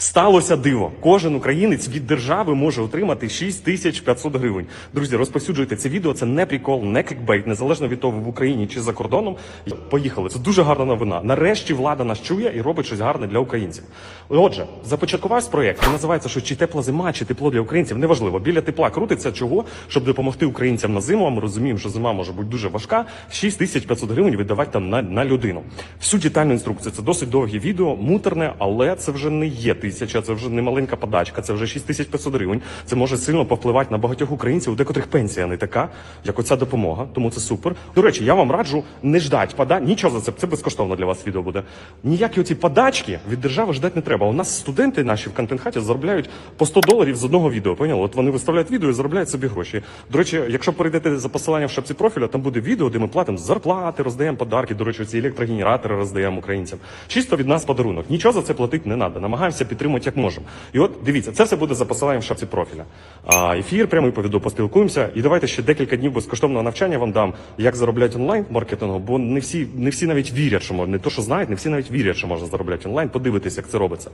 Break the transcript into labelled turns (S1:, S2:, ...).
S1: Сталося диво. Кожен українець від держави може отримати 6500 гривень. Друзі, розповсюджуйте це відео. Це не прикол, не клікбейт, незалежно від того, в Україні чи за кордоном. Поїхали. Це дуже гарна новина. Нарешті влада нас чує і робить щось гарне для українців. Отже, започаткувався проєкт. Називається, що чи тепла зима, чи тепло для українців. Неважливо. Біля тепла крутиться чого, щоб допомогти українцям на зиму. Ми розуміємо, що зима може бути дуже важка. 6500 гривень віддавати там на, на людину. Всю детальну інструкцію. Це досить довге відео, муторне, але це вже не є тисяча, це вже не маленька подачка, це вже 6500 гривень. Це може сильно повпливати на багатьох українців, у декотрих пенсія не така, як оця допомога. Тому це супер. До речі, я вам раджу не ждать пода... Нічого за це, це безкоштовно для вас відео буде. Ніякі оці подачки від держави ждати не треба. У нас студенти наші в контент-хаті заробляють по 100 доларів з одного відео. Поняли? От вони виставляють відео і заробляють собі гроші. До речі, якщо перейдете за посиланням в шапці профіля, там буде відео, де ми платимо зарплати, роздаємо подарки. До речі, ці електрогенератори роздаємо українцям. Чисто від нас подарунок. Нічого за це платити не треба. Намагаємося підтримувати як можемо. І от дивіться, це все буде за посиланням в шапці профіля. А ефір прямий повіду поспілкуємося. І давайте ще декілька днів безкоштовного навчання вам дам, як заробляти онлайн маркетингу, бо не всі не всі навіть вірять, що можна не то, що знають, не всі навіть вірять, що можна заробляти онлайн. Подивитися, як це робиться.